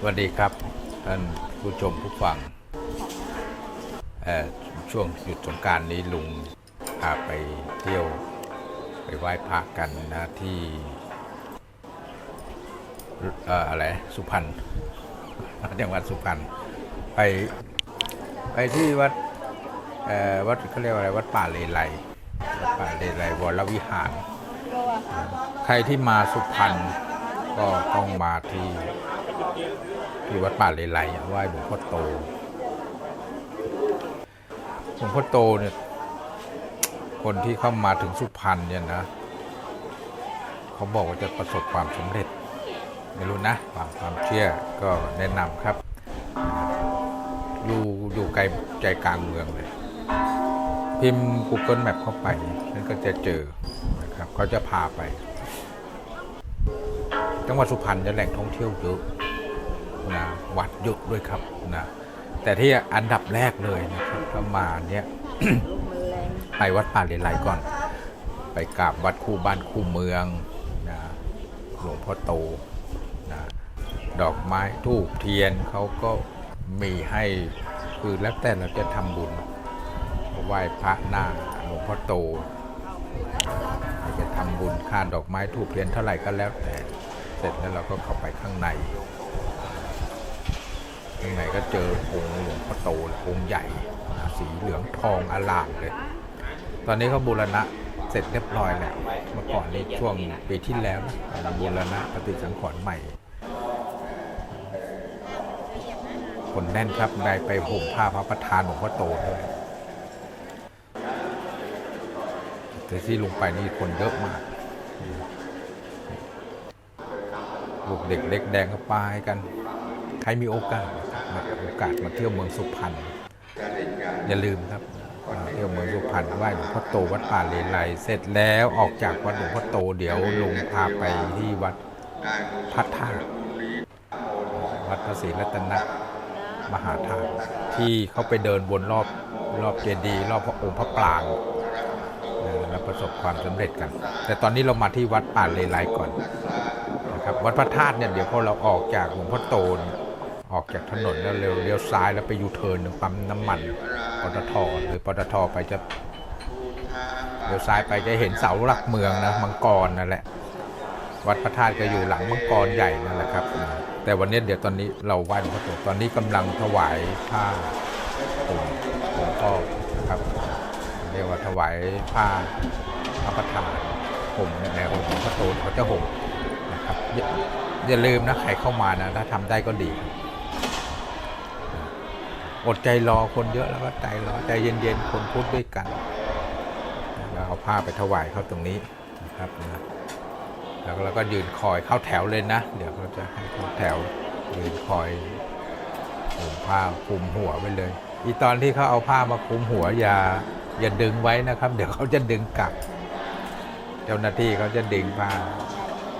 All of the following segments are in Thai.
สวัสดีครับท่านผู้ชมผู้ฟังเอ่อช่วงหยุดสงการนี้ลุงพาไปเที่ยวไปไหว้พระกันนะที่เอ่ออะไรสุพรรณจังหวัดสุพรรณไปไปที่วัดวัดเขาเรียกว่าอะไรวัดป่าเลไลวัดป่าเลไลวรวิหาร ใครที่มาสุพรรณก็ต้องมาที่ ที่วัดป่าเลไลไหว้หลวงพ่อโตหลวงพ่อโตเนี่ยคนที่เข้ามาถึงสุพรรณเนี่ยนะเขาบอกว่าจะประสบความสำเร็จ ไม่รู้นะความความเชื่อก็แนะนำครับ อยู่อยู่ไกลใจกลางเมืองเลย พิมพ์ Google Map เข้าไปนั่นก็จะเจอนะครับเขาจะพาไป จังหวัดสุพรรณจะแหล่งท่องเที่ยวเยอะ วัดเยอะด้วยครับนะแต่ที่อันดับแรกเลยนะครับถ้ามาเนี่ยไปวัดป่าเลไลก่อน ไปกราบวัดคู่บ้านคู่เมืองนะหลวงพ่อโตนะดอกไม้ทูบเทียนเขาก็มีให้คือแล้วแต่เราจะทำบุญไหว้พระหน้าหลวงพ่อโตเราจะทำบุญค่าดอกไม้ทูบเทียนเท่าไหร่ก็แล้วแต่ เสร็จแล้วเราก็เข้าไปข้างใน ข้างในก็เจอองค์หลวงพ่อโตองค์ใหญ่ สีเหลืองทองอลามเลย ตอนนี้เขาบูรณะเสร็จเรียบร้อยแล้ว เมื่อก่อนนี้ช่วงปีที่แล้วนะบูรณะปฏิสังขรณ์ใหม่ คนแน่นครับได้ไปห่มผ้าพระประธานหลวงพ่อโตด้วยแต่ที่ลงไปนี่คนเยอะมากลูกเด็กเล็กแดงก็ไปกัน รมีโอกาสนะครมาโอกาสมาเที่ยวเมืองสุพรรณอย่าลืมครับมาเที่ยวเมืองสุพรรณไหว้หลวงพ่อโตวัดป่าเลไลเสร็จแล้วออกจากวัดหลวงพ่อโตเดี๋ยวลงพาไปที่วัดพระธาตุวัดพระศรีรัตนมหาธาตุที่เขาไปเดินวนรอบรอบเจดีย์รอบพระองค์พระปรางแล้วประสบความสำเร็จกัน แต่ตอนนี้เรามาที่วัดป่าเลไลก่อนนะครับวัดพระธาตุเนี่ยเดี๋ยวพอเราออกจากหลวงพ่อโตเนี่ย ออกจากถนนแล้วเร็วเลี้ยวซ้ายแล้วไปยูเทิร์นถึงปั๊มน้ำมันปตทหรือปตทไปจะเลี้ยวซ้ายไปจะเห็นเสาหลักเมืองนะมังกรนั่นแหละ วัดพระธาตุก็อยู่หลังมังกรใหญ่นั่นแหละครับ แต่วันนี้เดี๋ยวตอนนี้เราไหว้หลวงพ่อโตตอนนี้กำลังถวายผ้าผมผมก็ครับเรียกว่าถวายผ้าพระประธานผมเนี่ยในองค์หลวงพ่อโตเขาจะห่มนะครับอย่าอย่าลืมนะใครเข้ามานะถ้าทำได้ก็ดี อดใจรอคนเยอะแล้วก็ใจรอใจเย็นๆคนพูดด้วยกันแล้วเอาผ้าไปถวายเขาตรงนี้นะครับนะแล้วเราก็ยืนคอยเข้าแถวเลยนะ เดี๋ยวเขาจะให้เข้าแถวยืนคอยห่มผ้าคลุมหัวไปเลย อีตอนที่เขาเอาผ้ามาคลุมหัวอย่าอย่าดึงไว้นะครับ เดี๋ยวเขาจะดึงกลับ เจ้าหน้าที่เขาจะดึงผ้า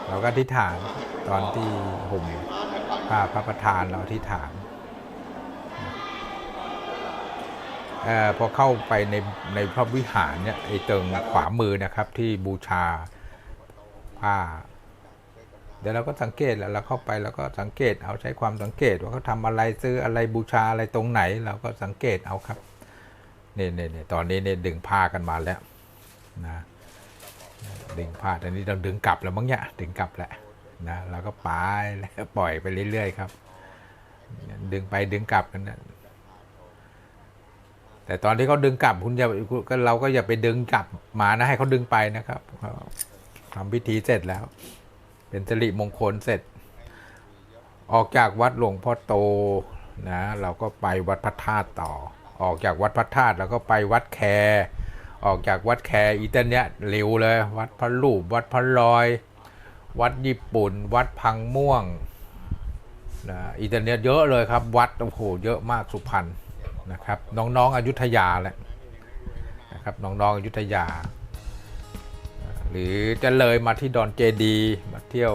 เราก็อธิษฐานตอนที่ห่มผ้าพระประธานเราอธิษฐานเอพอเข้าไปในในพระวิหารเนี่ยไอ้ตรงขวามือนะครับที่บูชาผ้าเดี๋ยวเราก็สังเกตแล้วเราเข้าไปแล้วก็สังเกตเอาใช้ความสังเกตว่าเขาทำอะไรซื้ออะไรบูชาอะไรตรงไหน เราก็สังเกตเอาครับนี่นี่นี่ตอนนี้เนี่ยดึงผ้ากันมาแล้วนะดึงผ้าตอนนี้เราดึงกลับแล้วมั้งเนี่ยดึงกลับแหละนะเราก็ไปแล้วปล่อยไปเรื่อยๆครับ ดึงไปดึงกลับกันนะ แต่ตอนที่เขาดึงกลับคุณอย่าก็เราก็อย่าไปดึงกลับมานะให้เขาดึงไปนะครับทำพิธีเสร็จแล้ว เป็นสิริมงคลเสร็จ ออกจากวัดหลวงพ่อโตนะเราก็ไปวัดพระธาตุต่อ ออกจากวัดพระธาตุแล้วก็ไปวัดแคออกจากวัดแคอีตาเนี้ยเร็วเลย วัดพระลูปวัดพระลอย วัดญี่ปุ่น วัดพังม่วงนะอีตาเนี้ยเยอะเลยครับ วัดโอ้โหเยอะมากสุพรรณ นะครับน้องๆอยุธยาแหละนะครับน้องๆอยุธยา หรือจะเลยมาที่ดอนเจดีมาเที่ยว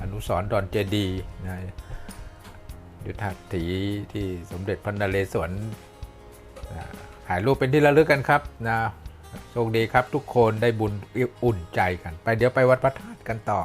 อนุสรณ์ดอนเจดีนะยุทธถีที่สมเด็จพระนเรศวรนะถ่ายรูปเป็นที่ระลึกกันครับนะโชคดีครับทุกคนได้บุญอุ่นใจกัน ไปเดี๋ยวไปวัดพระธาตุกันต่อ